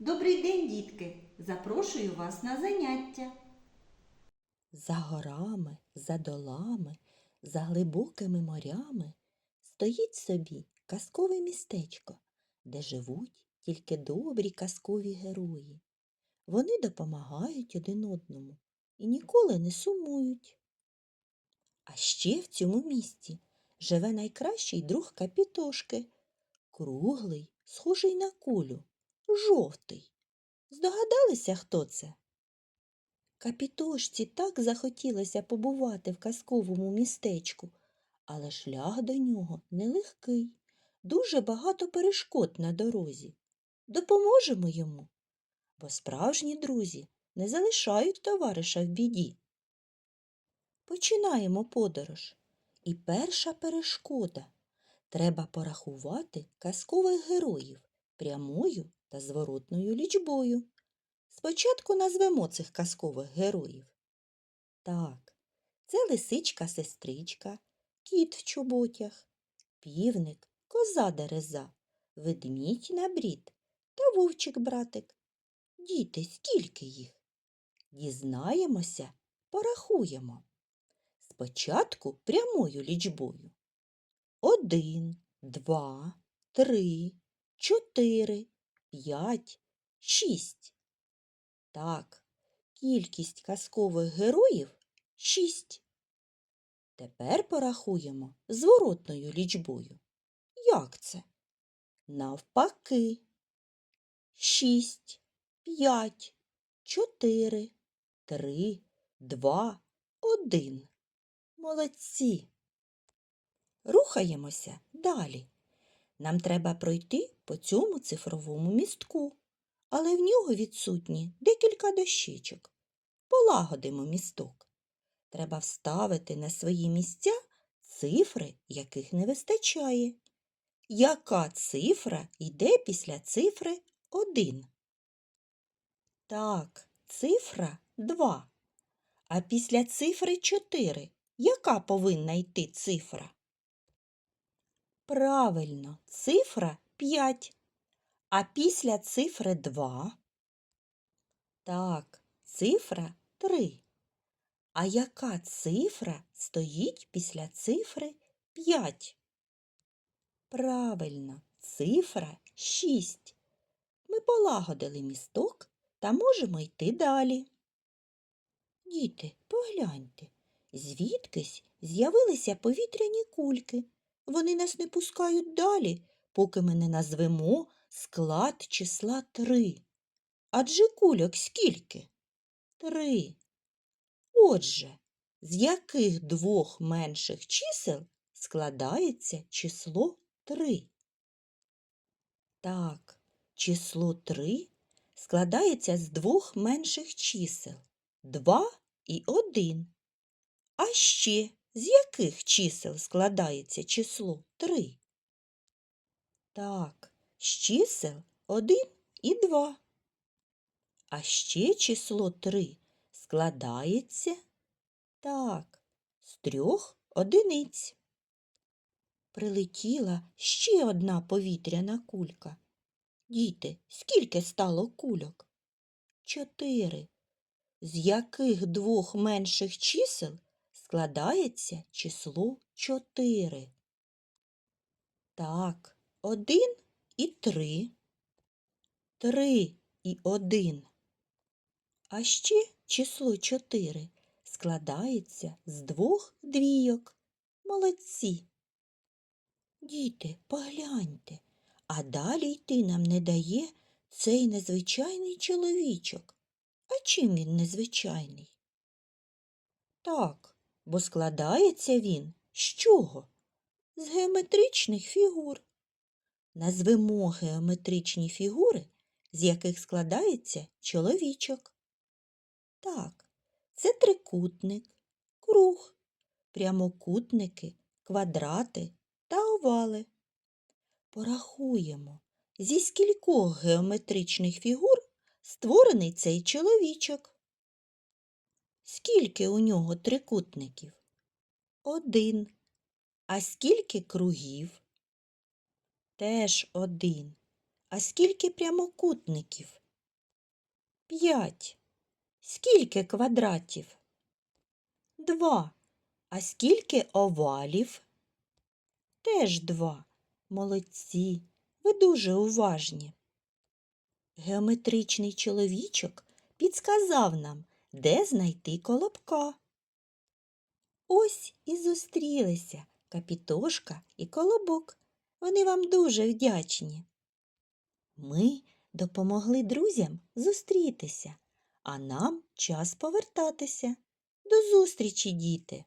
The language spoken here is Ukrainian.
Добрий день, дітки! Запрошую вас на заняття. За горами, за долами, за глибокими морями стоїть собі казкове містечко, де живуть тільки добрі казкові герої. Вони допомагають один одному і ніколи не сумують. А ще в цьому місті живе найкращий друг капітошки, круглий, схожий на кулю, жовтий. Здогадалися, хто це? Капітошці так захотілося побувати в казковому містечку, але шлях до нього нелегкий, дуже багато перешкод на дорозі. Допоможемо йому, бо справжні друзі не залишають товариша в біді. Починаємо подорож. І перша перешкода треба порахувати казкових героїв прямою та зворотною лічбою. Спочатку назвемо цих казкових героїв. Так, це лисичка-сестричка, кіт в чоботях, півник, коза дереза, ведмідь на брід та вовчик-братик. Діти, скільки їх? Дізнаємося, порахуємо. Спочатку прямою лічбою. Один, два, три, чотири, п'ять, шість. Так, кількість казкових героїв шість. Тепер порахуємо зворотною лічбою. Як це? Навпаки. Шість, п'ять, чотири, три, два, один. Молодці. Рухаємося далі. Нам треба пройти по цьому цифровому містку але в нього відсутні декілька дощечок. Полагодимо місток. Треба вставити на свої місця цифри, яких не вистачає. Яка цифра йде після цифри 1? Так, цифра 2. А після цифри 4 яка повинна йти цифра? Правильно, цифра 5. А після цифри 2? Так, цифра 3. А яка цифра стоїть після цифри 5? Правильно, цифра 6. Ми полагодили місток та можемо йти далі. Діти, погляньте, звідкись з'явилися повітряні кульки. Вони нас не пускають далі, поки ми не назвемо склад числа три. Адже кульок скільки? Три. Отже, з яких двох менших чисел складається число три? Так, число три складається з двох менших чисел два і один. А ще з яких чисел складається число три? Так, з чисел 1 і 2. А ще число 3 складається так, з трьох одиниць. Прилетіла ще одна повітряна кулька. Діти, скільки стало кульок? Чотири. З яких двох менших чисел складається число чотири? Так, один і три, три і один. А ще число чотири складається з двох двійок. Молодці. Діти, погляньте, а далі йти нам не дає цей незвичайний чоловічок. А чим він незвичайний? Так, бо складається він з чого? З геометричних фігур. Назвемо геометричні фігури, з яких складається чоловічок. Так, це трикутник, круг, прямокутники, квадрати та овали. Порахуємо, зі скількох геометричних фігур створений цей чоловічок. Скільки у нього трикутників? Один. А скільки кругів? Теж один. А скільки прямокутників? П'ять. Скільки квадратів? Два. А скільки овалів? Теж два. Молодці. Ви дуже уважні. Геометричний чоловічок підсказав нам, де знайти колобка. Ось і зустрілися капітошка і колобок. Вони вам дуже вдячні. Ми допомогли друзям зустрітися, а нам час повертатися. До зустрічі, діти!